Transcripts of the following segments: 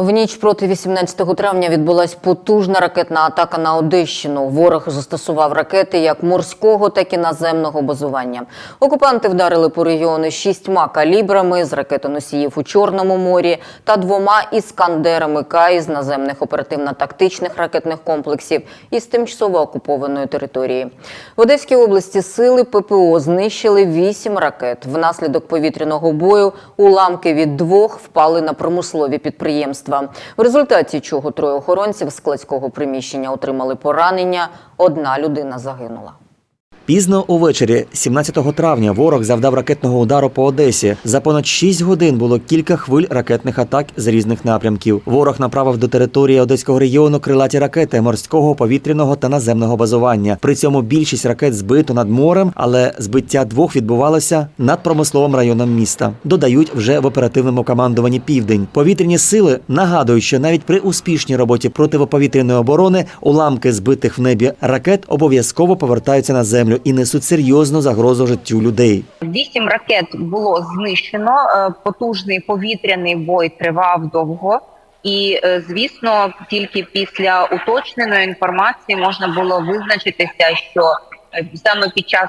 В ніч проти 18 травня відбулась потужна ракетна атака на Одещину. Ворог застосував ракети як морського, так і наземного базування. Окупанти вдарили по регіону шістьма калібрами з ракетоносіїв у Чорному морі та двома іскандерами К із наземних оперативно-тактичних ракетних комплексів із тимчасово окупованої території. В Одеській області сили ППО знищили вісім ракет. Внаслідок повітряного бою уламки від двох впали на промислові підприємства. В результаті чого троє охоронців складського приміщення отримали поранення. Одна людина загинула. Пізно увечері, 17 травня, ворог завдав ракетного удару по Одесі. За понад 6 годин було кілька хвиль ракетних атак з різних напрямків. Ворог направив до території Одеського регіону крилаті ракети морського, повітряного та наземного базування. При цьому більшість ракет збито над морем, але збиття двох відбувалося над промисловим районом міста. Додають вже в оперативному командуванні Південь. Повітряні сили нагадують, що навіть при успішній роботі противоповітряної оборони уламки збитих в небі ракет обов'язково повертаються на землю і несуть серйозну загрозу життю людей. Вісім ракет було знищено. е, Потужний повітряний бой тривав довго, і е, звісно, тільки після уточненої інформації можна було визначитися, що е, саме під час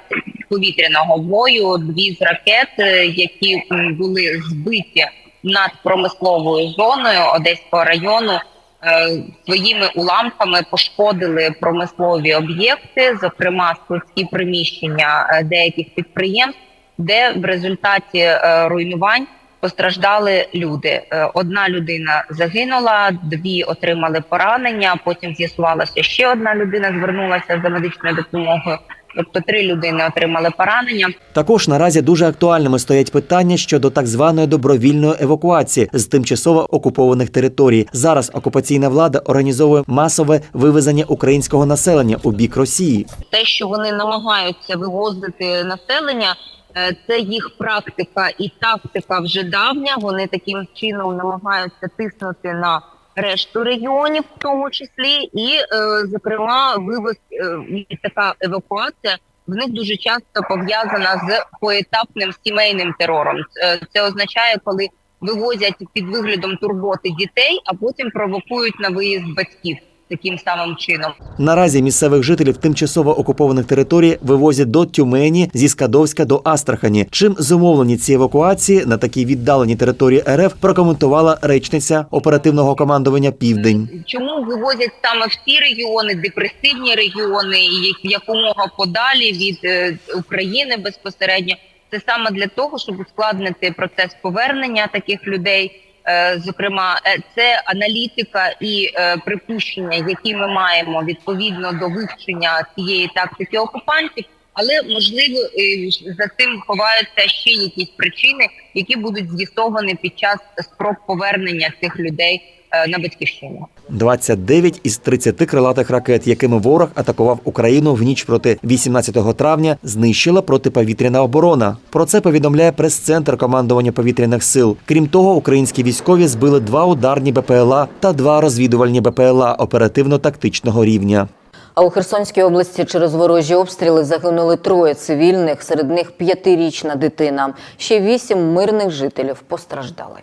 повітряного бою дві з ракет, які були збиті над промисловою зоною Одеського району. Е, Своїми уламками пошкодили промислові об'єкти, зокрема складські приміщення е, деяких підприємств, де в результаті е, руйнувань постраждали люди. Одна людина загинула, дві отримали поранення. Потім з'ясувалося, ще одна людина звернулася за медичною допомогою. Тобто три людини отримали поранення. Також наразі дуже актуальними стоять питання щодо так званої добровільної евакуації з тимчасово окупованих територій. Зараз окупаційна влада організовує масове вивезення українського населення у бік Росії. те, що вони намагаються вивозити населення, е, це їх практика і тактика вже давня. Вони таким чином намагаються тиснути на решту регіонів, в тому числі, і е, зокрема, вивоз е, така евакуація. В них дуже часто пов'язана з поетапним сімейним терором. Е, Це означає, коли вивозять під виглядом турботи дітей, а потім провокують на виїзд батьків таким самим чином. Наразі місцевих жителів тимчасово окупованих територій вивозять до Тюмені зі Скадовська до Астрахані. Чим зумовлені ці евакуації на такій віддаленій території РФ прокоментувала речниця оперативного командування Південь. Чому вивозять саме в ті регіони, депресивні регіони, і якомога подалі від е, України безпосередньо? Це саме для того, щоб ускладнити процес повернення таких людей. Е, Зокрема, е, це аналітика і е, припущення, які ми маємо відповідно до вивчення цієї тактики окупантів. Але можливо е, за цим ховаються ще якісь причини, які будуть з'ясовані під час спроб повернення цих людей е, на батьківщину. 29 із 30 крилатих ракет, якими ворог атакував Україну в ніч проти 18 травня, знищила протиповітряна оборона. Про це повідомляє прес-центр командування повітряних сил. Крім того, українські військові збили два ударні БПЛА та два розвідувальні БПЛА оперативно-тактичного рівня. А у Херсонській області через ворожі обстріли загинули троє цивільних, серед них п'ятирічна дитина. Ще вісім мирних жителів постраждали.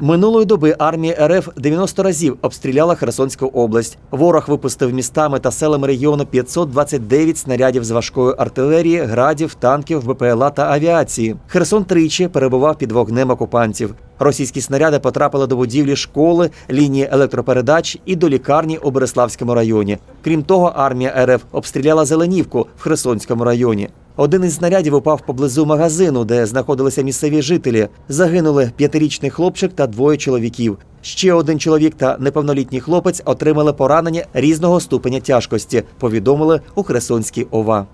Минулої доби армія РФ 90 разів обстріляла Херсонську область. Ворог випустив містами та селами регіону 529 снарядів з важкої артилерії, градів, танків, БПЛА та авіації. Херсон тричі перебував під вогнем окупантів. Російські снаряди потрапили до будівлі школи, лінії електропередач і до лікарні у Береславському районі. Крім того, армія РФ обстріляла Зеленівку в Херсонському районі. Один із снарядів упав поблизу магазину, де знаходилися місцеві жителі. Загинули п'ятирічний хлопчик та двоє чоловіків. Ще один чоловік та неповнолітній хлопець отримали поранення різного ступеня тяжкості. Повідомили у Херсонській ОВА.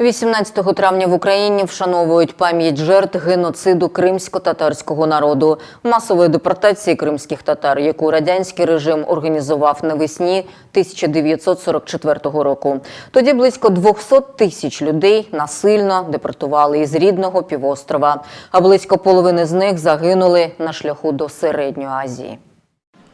18 травня в Україні вшановують пам'ять жертв геноциду кримсько-татарського народу, масової депортації кримських татар, яку радянський режим організував навесні 1944 року. Тоді близько 200 тисяч людей насильно депортували із рідного півострова, а близько половини з них загинули на шляху до Середньої Азії.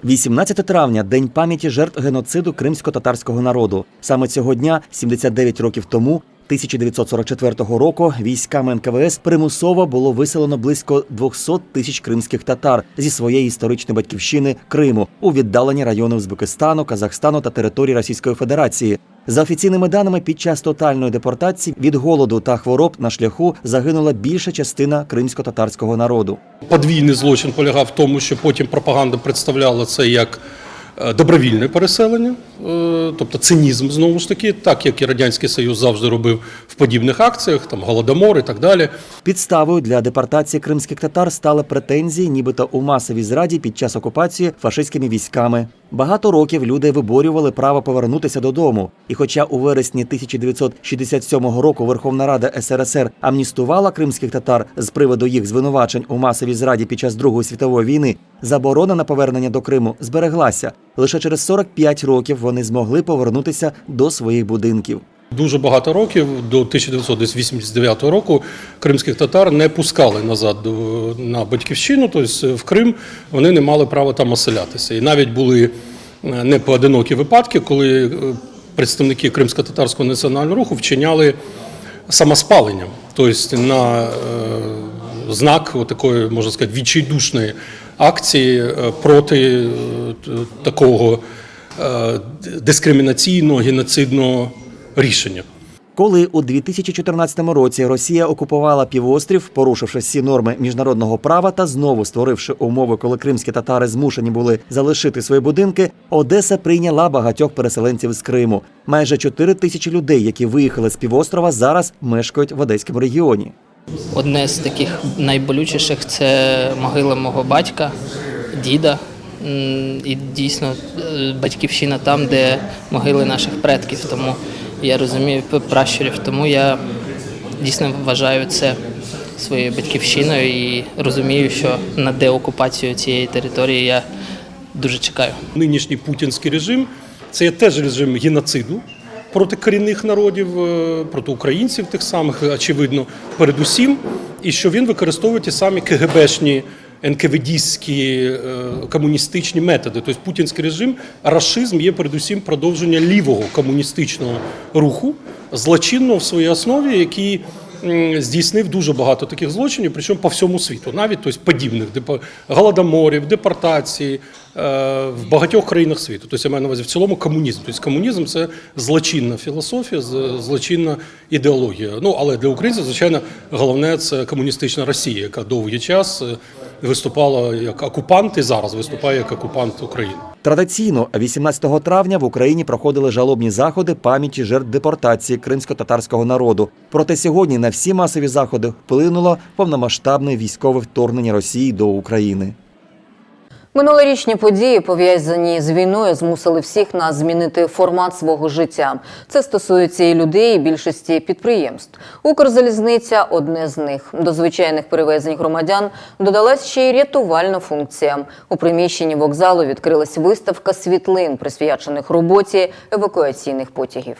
18 травня день пам'яті жертв геноциду кримсько-татарського народу. Саме цього дня, 79 років тому, 1944 року, військами НКВС примусово було виселено близько 200 тисяч кримських татар зі своєї історичної батьківщини Криму у віддалені райони Узбекистану, Казахстану та території Російської Федерації. За офіційними даними, під час тотальної депортації від голоду та хвороб на шляху загинула більша частина кримсько-татарського народу. Подвійний злочин полягав в тому, що потім пропаганда представляла це як добровільне переселення, е, тобто цинізм знову ж таки, так як і Радянський Союз завжди робив в подібних акціях, там голодомор і так далі. Підставою для депортації кримських татар стали претензії, нібито у масовій зраді під час окупації фашистськими військами. Багато років люди виборювали право повернутися додому. І хоча у вересні 1967 року Верховна Рада СРСР амністувала кримських татар з приводу їх звинувачень у масовій зраді під час Другої світової війни, заборона на повернення до Криму збереглася. Лише через 45 років вони змогли повернутися до своїх будинків. Дуже багато років до 1989 року кримських татар не пускали назад до, на батьківщину, тобто в Крим вони не мали права там оселятися. І навіть були е, непоодинокі випадки, коли е, представники кримсько-татарського національного руху вчиняли самоспаленням, тобто на е, знак такої, можна сказати, відчайдушної акції проти такого дискримінаційного геноцидного рішення. Коли у 2014 році Росія окупувала півострів, порушивши всі норми міжнародного права та знову створивши умови, коли кримські татари змушені були залишити свої будинки, Одеса прийняла багатьох переселенців з Криму. Майже 4 тисячі людей, які виїхали з півострова, зараз мешкають в одеському регіоні. Одне з таких найболючіших це могила мого батька, діда. І дійсно е, батьківщина там, де могили наших предків. Тому я розумію пращурів. Тому я дійсно вважаю це своєю батьківщиною і розумію, що на деокупацію цієї території я дуже чекаю. Нинішній путінський режим це теж режим геноциду проти корінних народів, е, проти українців тих самих, очевидно, передусім, і що він використовує ті самі КГБшні. НКВДські е, комуністичні методи. Тобто путінський режим, рашизм є передусім продовження лівого комуністичного руху, злочинного в своїй основі, який здійснив дуже багато таких злочинів, причому по всьому світу, навіть тобто, подібних голодоморів, депортації е, в багатьох країнах світу. Тобто я маю на увазі в цілому комунізм. Тобто комунізм це злочинна філософія, злочинна ідеологія. Ну але для українців, звичайно, головне це комуністична Росія, яка довгий час е, виступала як окупант і зараз виступає як окупант України. Традиційно 18 травня в Україні проходили жалобні заходи пам'яті жертв депортації кримсько-татарського народу. Проте сьогодні на всі масові заходи вплинуло повномасштабне військове вторгнення Росії до України. Минулорічні події, пов'язані з війною, змусили всіх нас змінити формат свого життя. Це стосується і людей, і більшості підприємств. Укрзалізниця одне з них. До звичайних перевезень громадян додалась ще й рятувальна функція. У приміщенні вокзалу відкрилась виставка світлин, присвячених роботі евакуаційних потягів.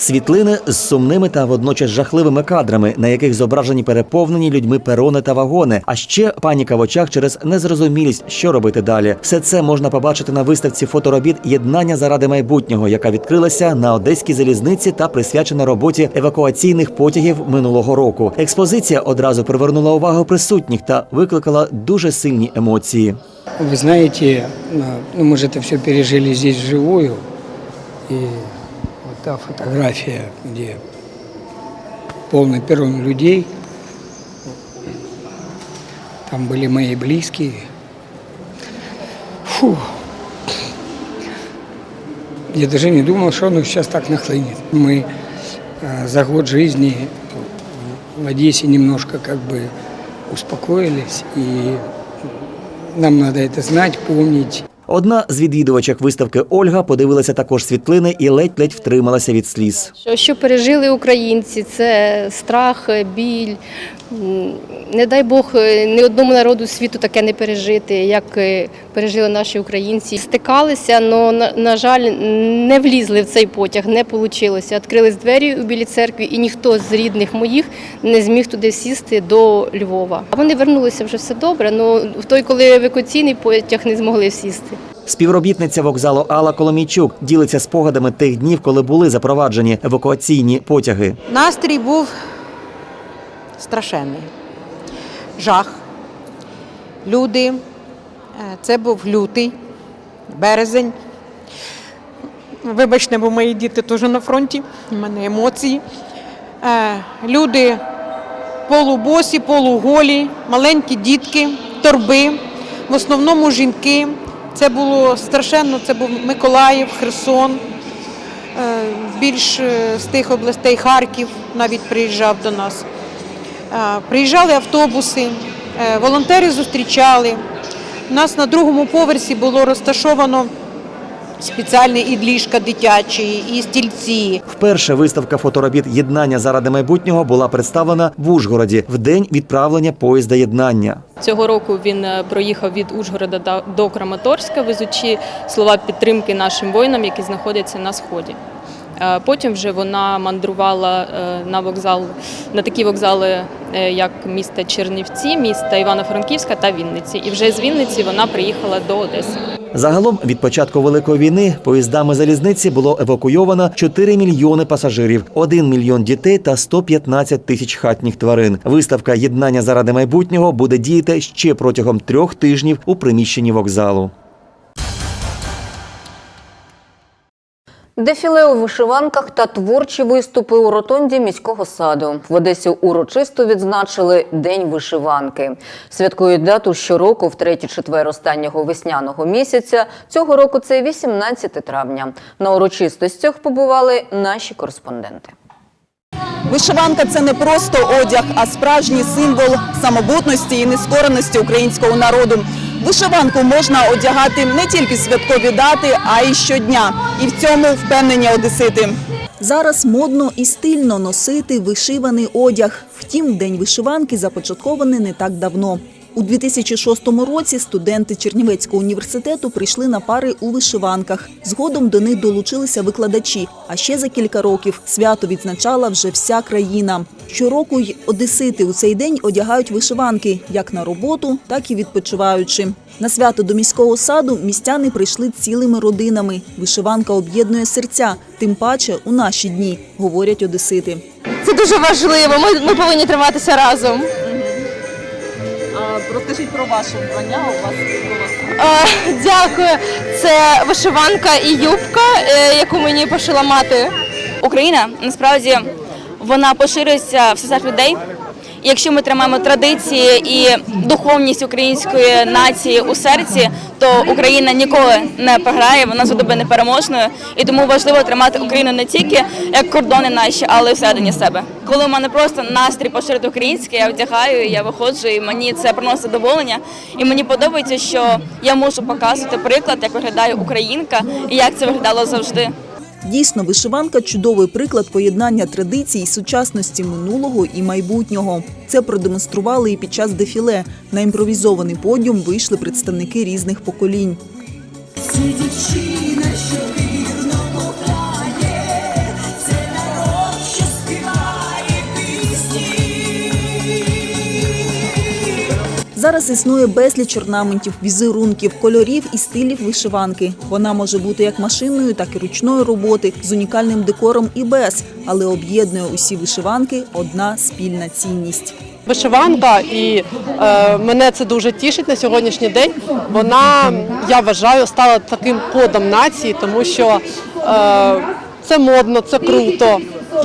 Світлини з сумними та водночас жахливими кадрами, на яких зображені переповнені людьми перони та вагони. А ще паніка в очах через незрозумілість, що робити далі. Все це можна побачити на виставці фоторобіт Єднання заради майбутнього, яка відкрилася на одеській залізниці та присвячена роботі евакуаційних потягів минулого року. Експозиція одразу привернула увагу присутніх та викликала дуже сильні емоції. Вы знаете, ну, мы же это все пережили здесь вживую. И вот Та фотография, где полный перрон людей, там были мои близкие. Фу. Я даже не думал, что оно сейчас так нахлынет. Мы э, за год жизни в Одессе немножко как бы успокоились, и нам надо это знать, помнить. Одна з відвідувачок виставки Ольга подивилася також світлини і ледь-ледь втрималася від сліз. Що, що пережили українці, це страх, біль. Не дай Бог е, ні одному народу світу таке не пережити, як е, пережили наші українці. Стикалися, але, на, жаль, не влізли в цей потяг, не вийшло. Відкрились двері у Білій церкві, і ніхто з рідних моїх не зміг туди сісти до Львова. Вони вернулися вже все добре, але в той, коли евакуаційний потяг не змогли сісти. Співробітниця вокзалу Алла Коломійчук ділиться спогадами тих днів, коли були запроваджені евакуаційні потяги. Настрій був страшенний. Жах. Люди. Е, Це був лютий, березень. Вибачте, бо мої діти теж на фронті, у мене емоції. Е, Люди полубосі, полуголі, маленькі дітки, торби, в основному жінки. Це було страшенно, це був Миколаїв, Херсон. Е, більш е, з тих областей Харків навіть приїжджав до нас. Е, Приїжджали автобуси, волонтери зустрічали. У нас на другому поверсі було розташовано спеціальні і ліжка дитячі, і стільці. Вперше виставка фоторобіт Єднання заради майбутнього була представлена в Ужгороді в день відправлення поїзда єднання. Цього року він е, проїхав від Ужгорода до- Краматорська, везучи слова підтримки нашим воїнам, які знаходяться на сході. Е, Потім вже вона мандрувала е, на вокзал на такі вокзали, як міста Чернівці, міста Івано-Франківська та Вінниці. І вже з Вінниці вона приїхала до Одеси. Загалом від початку великої війни поїздами залізниці було евакуйовано 4 мільйони пасажирів, 1 мільйон дітей та 115 тисяч хатніх тварин. Виставка Єднання заради майбутнього буде діяти ще протягом трьох тижнів у приміщенні вокзалу. Дефіле у вишиванках та творчі виступи у ротонді міського саду. В Одесі урочисто відзначили День вишиванки. Святкують дату щороку в третій четвер останнього весняного місяця. Цього року це 18 травня. На урочистостях побували наші кореспонденти. Вишиванка це не просто одяг, а справжній символ самобутності і нескореності українського народу. Вишиванку можна одягати не тільки святкові дати, а й щодня. І в цьому впевнені одесити. Зараз модно і стильно носити вишиваний одяг. Втім, день вишиванки започаткований не так давно. У 2006 році студенти Чернівецького університету прийшли на пари у вишиванках. Згодом до них долучилися викладачі. А ще за кілька років свято відзначала вже вся країна. Щороку й одесити у цей день одягають вишиванки як на роботу, так і відпочиваючи. На свято до міського саду містяни прийшли цілими родинами. Вишиванка об'єднує серця, тим паче у наші дні, говорять одесити. Це дуже важливо. Ми, ми повинні триматися разом. Розкажіть про ваше вбрання. У вас Е, дякую. Це вишиванка і юбка, е, яку мені пошила мати. Україна насправді вона поширюється в серцях людей. Якщо ми тримаємо традиції і духовність української нації у серці, то Україна ніколи не програє, вона буде непереможною. І тому важливо тримати Україну не тільки як кордони наші, але й всередині себе. Коли в мене просто настрій поширити українське, я вдягаю, я виходжу, і мені це приносить задоволення. І мені подобається, що я можу показувати приклад, як виглядає українка і як це виглядало завжди. Дійсно, вишиванка чудовий приклад поєднання традицій сучасності минулого і майбутнього. Це продемонстрували і під час дефіле. На імпровізований подіум вийшли представники різних поколінь. Зараз існує безліч орнаментів, візерунків, кольорів і стилів вишиванки. Вона може бути як машинною, так і ручної роботи, з унікальним декором і без, але об'єднує усі вишиванки одна спільна цінність. Вишиванка, і е, мене це дуже тішить на сьогоднішній день. Вона, я вважаю, стала таким кодом нації, тому що е, це модно, це круто.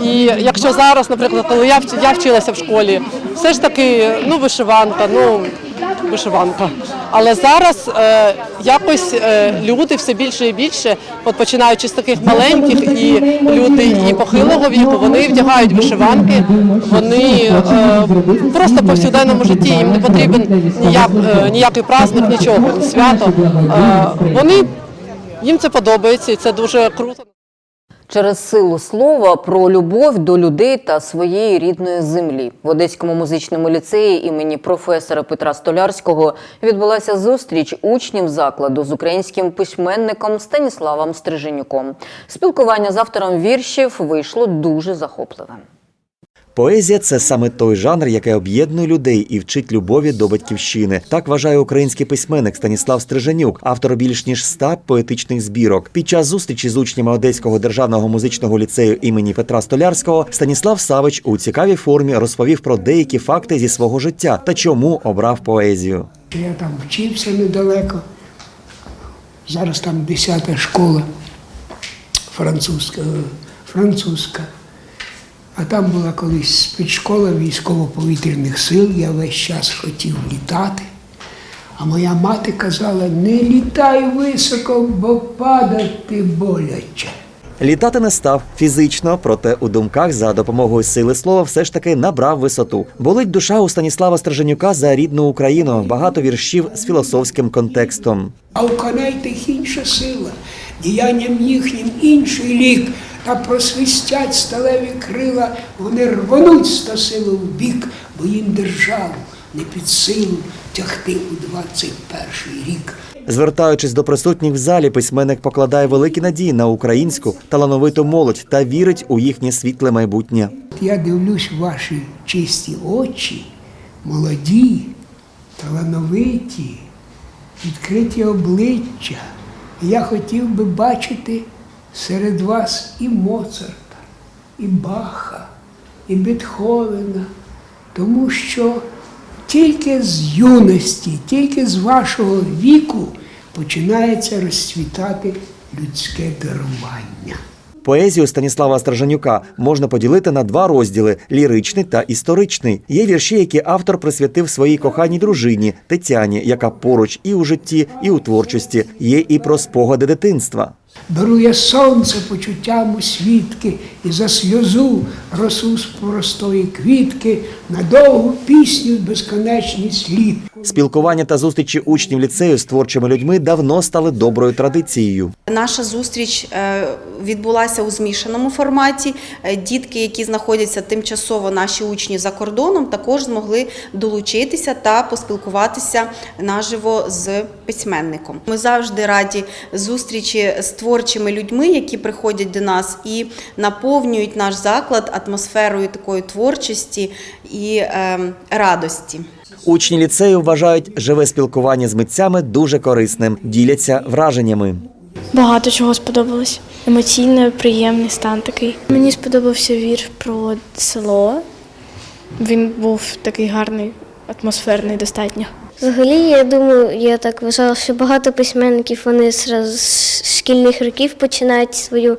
І якщо зараз, наприклад, коли я, я вчилася в школі, все ж таки ну, вишиванка, ну вишиванка. Але зараз е, якось е, люди все більше і більше, от починаючи з таких маленьких, і люди і похилого віку, вони вдягають вишиванки, вони е, просто в повсякденному житті їм не потрібен ніяк, е, ніякий праздник, нічого, ні свято. Е, вони їм це подобається, і це дуже круто. Через силу слова про любов до людей та своєї рідної землі в Одеському музичному ліцеї імені професора Петра Столярського відбулася зустріч учнів закладу з українським письменником Станіславом Стриженюком. Спілкування з автором віршів вийшло дуже захопливим. Поезія це саме той жанр, який об'єднує людей і вчить любові до батьківщини. Так вважає український письменник Станіслав Стрижанюк, автор більш ніж ста поетичних збірок. Під час зустрічі з учнями Одеського державного музичного ліцею імені Петра Столярського Станіслав Савич у цікавій формі розповів про деякі факти зі свого життя та чому обрав поезію. Я там вчився недалеко. Зараз там 10 школа французька. французька. А там була колись спецшкола військово-повітряних сил. Я весь час хотів літати. А моя мати казала, не літай високо, бо падати боляче. Літати не став фізично, проте у думках за допомогою сили слова все ж таки набрав висоту. Болить душа у Станіслава Страженюка за рідну Україну. Багато віршів з філософським контекстом. А у коней тих інша сила, діянням їхнім інший лік, та просвистять сталеві крила, вони рвонуть ста силу в бік, бо їм державу не під силу тягти у 21 рік. Звертаючись до присутніх в залі, письменник покладає великі надії на українську талановиту молодь та вірить у їхнє світле майбутнє. Я дивлюсь в ваші чисті очі, молоді, талановиті, відкриті обличчя. Я хотів би бачити серед вас і Моцарта, і Баха, і Бетховена, тому що тільки з юності, тільки з вашого віку починається розцвітати людське дарування. Поезію Станіслава Страженюка можна поділити на два розділи: ліричний та історичний. Є вірші, які автор присвятив своїй коханій дружині Тетяні, яка поруч і у житті, і у творчості. Є і про спогади дитинства. Я сонце почуттям у свідки, і за сльозу росу з простої квітки, на довгу пісню безконечний слід. Спілкування та зустрічі учнів ліцею з творчими людьми давно стали доброю традицією. Наша зустріч е, відбулася у змішаному форматі. Е, Дітки, які знаходяться тимчасово, наші учні за кордоном, також змогли долучитися та поспілкуватися наживо з письменником. Ми завжди раді зустрічі з творчими людьми, які приходять до нас і наповнюють наш заклад атмосферою такої творчості і е, радості. Учні ліцею вважають живе спілкування з митцями дуже корисним, діляться враженнями. Багато чого сподобалось. Емоційно приємний стан такий. Мені сподобався вірш про село. Він був такий гарний, атмосферний достатньо. Взагалі, я думаю, я так вважала, що багато письменників вони з шкільних років починають свою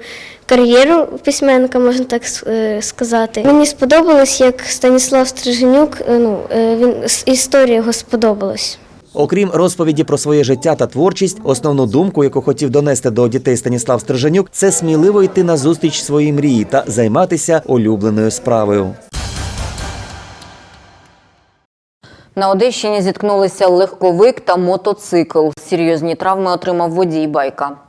кар'єру письменника, можна так е, сказати. Мені сподобалось, як Станіслав Стриженюк, е, ну е, він історія його сподобалась. Окрім розповіді про своє життя та творчість, основну думку, яку хотів донести до дітей Станіслав Стриженюк, це сміливо йти на зустріч своїй мрії та займатися улюбленою справою. На Одещині зіткнулися легковик та мотоцикл. Серйозні травми отримав водій байка.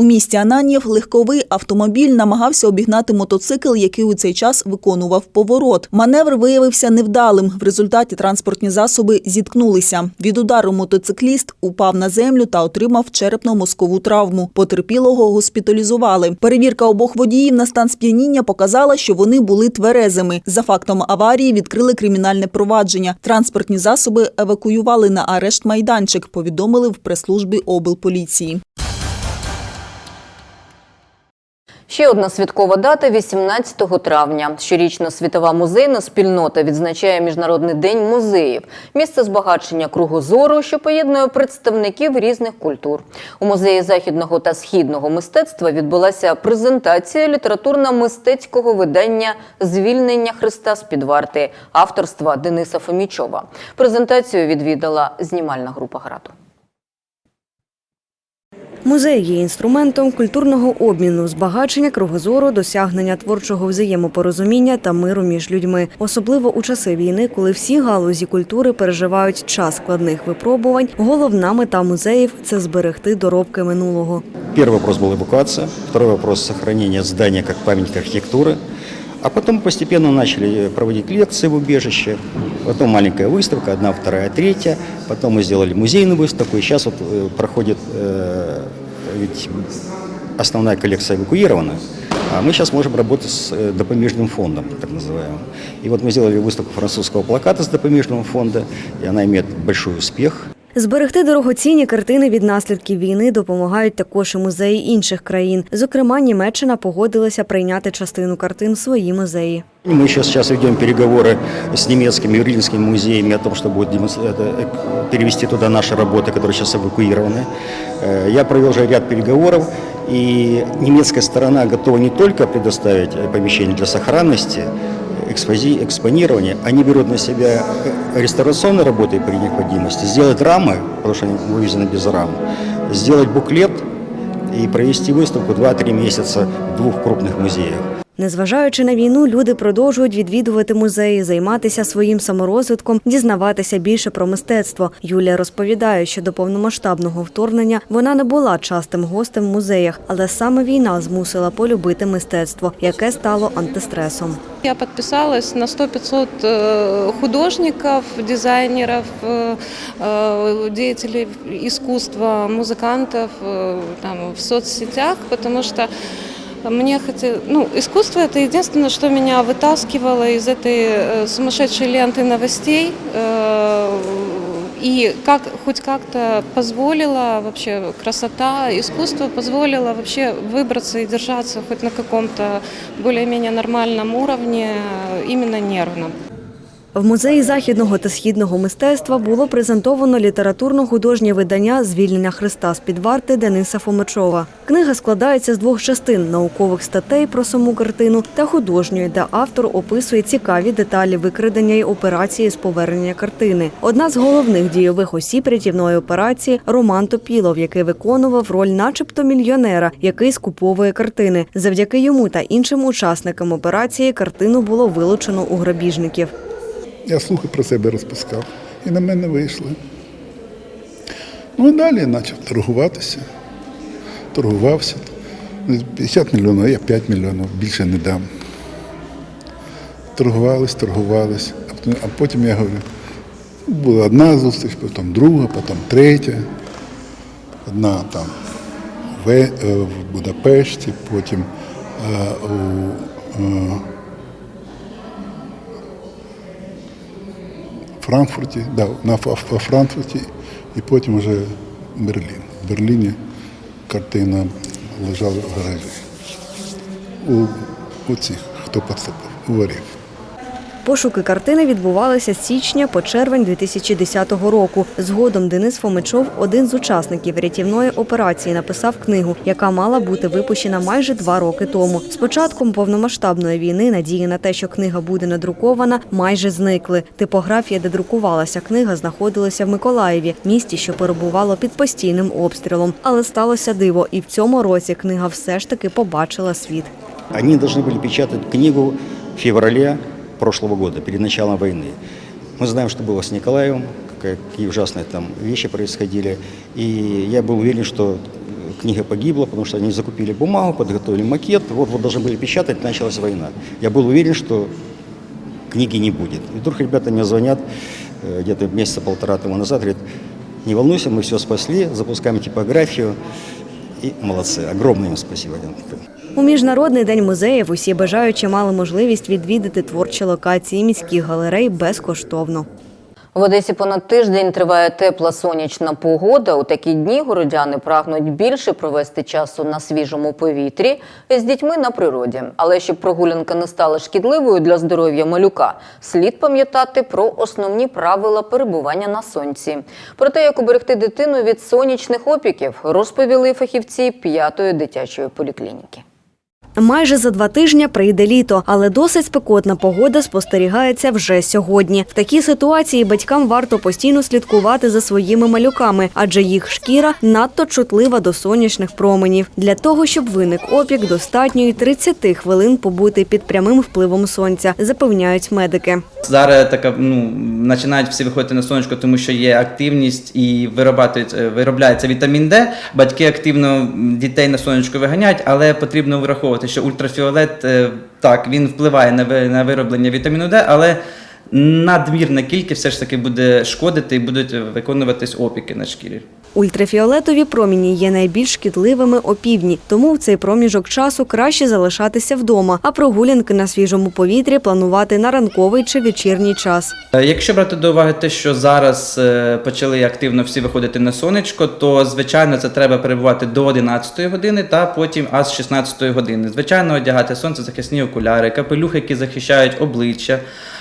У місті Ананів легковий автомобіль намагався обігнати мотоцикл, який у цей час виконував поворот. Маневр виявився невдалим. В результаті транспортні засоби зіткнулися. Від удару мотоцикліст упав на землю та отримав черепно-мозкову травму. Потерпілого госпіталізували. Перевірка обох водіїв на стан сп'яніння показала, що вони були тверезими. За фактом аварії відкрили кримінальне провадження. Транспортні засоби евакуювали на арешт майданчик. Повідомили в прес-службі облполіції. Ще одна святкова дата 18 травня. Щорічно світова музейна спільнота відзначає Міжнародний день музеїв. Місце збагачення кругозору, що поєднує представників різних культур. У музеї західного та східного мистецтва відбулася презентація літературно-мистецького видання Звільнення Христа з під варти авторства Дениса Фомічова. Презентацію відвідала знімальна група граду. Музей є інструментом культурного обміну, збагачення кругозору, досягнення творчого взаємопорозуміння та миру між людьми, особливо у часи війни, коли всі галузі культури переживають час складних випробувань. Головна мета музеїв це зберегти доробки минулого. Первый вопрос был эвакуация, второй вопрос сохранение здания как памятника архитектуры. А потом постепенно начали проводить лекции в убежище, потом маленькая выставка, одна, вторая, третья. Потом мы сделали музейную выставку, и сейчас вот э, проходит, э, ведь основная коллекция эвакуирована. А мы сейчас можем работать с э, допомежным фондом, так называемым. И вот мы сделали выставку французского плаката с допомежного фонда, и она имеет большой успех. Зберегти дорогоцінні картини від наслідків війни допомагають також і музеї інших країн. Зокрема, Німеччина погодилася прийняти частину картин в свої музеї. Мы еще сейчас ведем переговоры с немецкими берлинскими музеями о том, что будет демонс- это, э, перевести туда наши работы, которые сейчас эвакуированы. Э, Я провел уже ряд переговоров, и немецкая сторона готова не только предоставить э, помещение для сохранности, экспози- экспонирования, они берут на себя э, реставрационные работы при необходимости, сделать рамы, потому что они вывезены без рам, сделать буклет и провести выставку 2-3 месяца в двух крупных музеях. Незважаючи на війну, люди продовжують відвідувати музеї, займатися своїм саморозвитком, дізнаватися більше про мистецтво. Юлія розповідає, що до повномасштабного вторгнення вона не була частим гостем в музеях, але саме війна змусила полюбити мистецтво, яке стало антистресом. Я подписалась на 100-500 э, художников, дизайнеров, э, э, деятелей искусства, музыкантов э, там, в соцсетях, потому что мне хотелось, ну, искусство это единственное, что меня вытаскивало из этой э, сумасшедшей ленты новостей э, и как хоть как-то позволило вообще красота, искусство позволило вообще выбраться и держаться хоть на каком-то более-менее нормальном уровне, э, именно нервном. В музеї західного та східного мистецтва було презентовано літературно-художнє видання Звільнення Христа з під варти Дениса Фомичова. Книга складається з двох частин наукових статей про саму картину та художньої, де автор описує цікаві деталі викрадення й операції з повернення картини. Одна з головних дійових осіб рятівної операції Роман Топілов, який виконував роль, начебто мільйонера, який скуповує картини. Завдяки йому та іншим учасникам операції картину було вилучено у грабіжників. Я слухи про себе розпускав. І на мене вийшли. Ну і далі я почав торгуватися. Торгувався. 50 мільйонів, а я 5 мільйонів, більше не дам. Торгувались, торгувались. А потім, я говорю, була одна зустріч, потім друга, потім третя. Одна там в, Е- е, Будапешті, потім е, у Франкфурті, да, на Франкфурті і потім вже Берлін. В Берліні картина лежала в гаражі. У, у цих, хто поцепив, у ворів. Пошуки картини відбувалися з січня по червень 2010 року. Згодом Денис Фомичов, один з учасників рятівної операції, написав книгу, яка мала бути випущена майже два роки тому. З початком повномасштабної війни надії на те, що книга буде надрукована, майже зникли. Типографія, де друкувалася книга, знаходилася в Миколаєві, місті, що перебувало під постійним обстрілом. Але сталося диво, і в цьому році книга все ж таки побачила світ. Они должны были печатать книгу в феврале прошлого года, перед началом войны. Мы знаем, что было с Николаевым, какие ужасные там вещи происходили. И я был уверен, что книга погибла, потому что они закупили бумагу, подготовили макет, вот-вот должны были печатать, началась война. Я был уверен, что книги не будет. И вдруг ребята мне звонят э, где-то месяца полтора тому назад, говорят, не волнуйся, мы все спасли, запускаем типографию. И молодцы, огромное им спасибо. У міжнародний день музеїв усі бажаючі мали можливість відвідати творчі локації міських галерей безкоштовно. В Одесі понад тиждень триває тепла сонячна погода. У такі дні городяни прагнуть більше провести часу на свіжому повітрі з дітьми на природі. Але щоб прогулянка не стала шкідливою для здоров'я малюка, слід пам'ятати про основні правила перебування на сонці. Про те, як уберегти дитину від сонячних опіків, розповіли фахівці п'ятої дитячої поліклініки. Майже за два тижні прийде літо, але досить спекотна погода спостерігається вже сьогодні. В такій ситуації батькам варто постійно слідкувати за своїми малюками, адже їх шкіра надто чутлива до сонячних променів. Для того, щоб виник опік, достатньо і 30 хвилин побути під прямим впливом сонця, запевняють медики. Зараз така ну починають всі виходити на сонечко, тому що є активність і виробляють, виробляється вітамін Д. Батьки активно дітей на сонечко виганяють, але потрібно враховувати, що ультрафіолет е, так він впливає на вироблення вітаміну Д, але надмірна кількість все ж таки буде шкодити і будуть виконуватись опіки на шкірі. Ультрафіолетові проміні є найбільш шкідливими опівдні, тому в цей проміжок часу краще залишатися вдома, а прогулянки на свіжому повітрі планувати на ранковий чи вечірній час. Е, Якщо брати до уваги те, що зараз е, почали активно всі виходити на сонечко, то звичайно це треба перебувати до 11 години та потім аж з 16 години. Звичайно, одягати сонцезахисні окуляри, капелюхи, які захищають обличчя.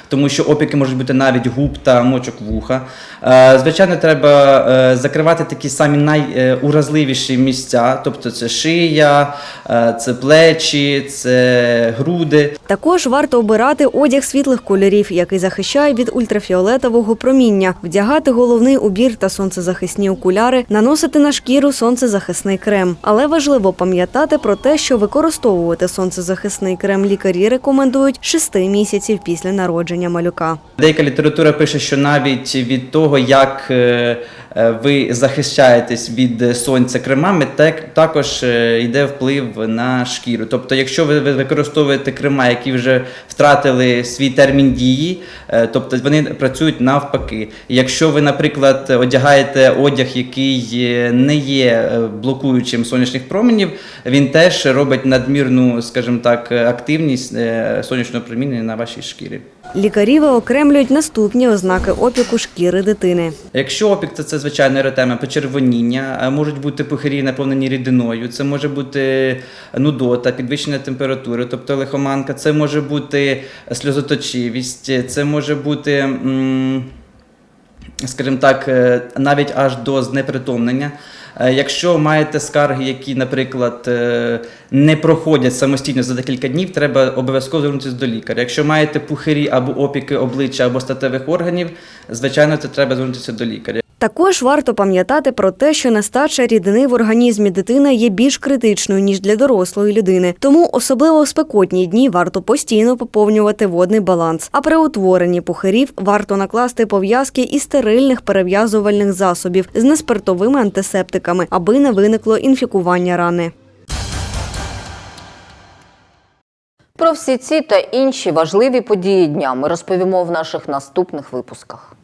Тому що опіки можуть бути навіть губ та мочок вуха. Е, Звичайно, треба е, закривати такі самі найуразливіші місця, тобто це шия, е, це плечі, це груди. Також варто обирати одяг світлих кольорів, який захищає від ультрафіолетового проміння, вдягати головний убір та сонцезахисні окуляри, наносити на шкіру сонцезахисний крем. Але важливо пам'ятати про те, що використовувати сонцезахисний крем лікарі рекомендують 6 місяців після народження малюка. Деяка література пише, що навіть від того, як е, е, ви захищаєтесь від сонця кремами, так, також е, йде вплив на шкіру. Тобто, якщо ви ви використовуєте крема, які вже втратили свій термін дії, е, тобто вони працюють навпаки. Якщо ви, наприклад, одягаєте одяг, який не є е, блокуючим сонячних променів, він теж робить надмірну, скажімо так, активність сонячного проміння на вашій шкірі. Лікарі виокремлюють наступні ознаки опіку шкіри дитини. Якщо опік, то це звичайно еретема, почервоніння, можуть бути пухирі наповнені рідиною, це може бути нудота, підвищення температури, тобто лихоманка, це може бути сльозоточивість, це може бути. скажімо так, е, навіть аж до знепритомнення. Е, Якщо маєте скарги, які, наприклад, е, не проходять самостійно за декілька днів, треба обов'язково звернутися до лікаря. Якщо маєте пухирі або опіки обличчя або статевих органів, звичайно, це треба звернутися до лікаря. Також варто пам'ятати про те, що нестача рідини в організмі дитини є більш критичною ніж для дорослої людини. Тому особливо в спекотні дні варто постійно поповнювати водний баланс. А при утворенні пухирів варто накласти пов'язки із стерильних перев'язувальних засобів з неспиртовими антисептиками, аби не виникло інфікування рани. Про всі ці та інші важливі події дня ми розповімо в наших наступних випусках.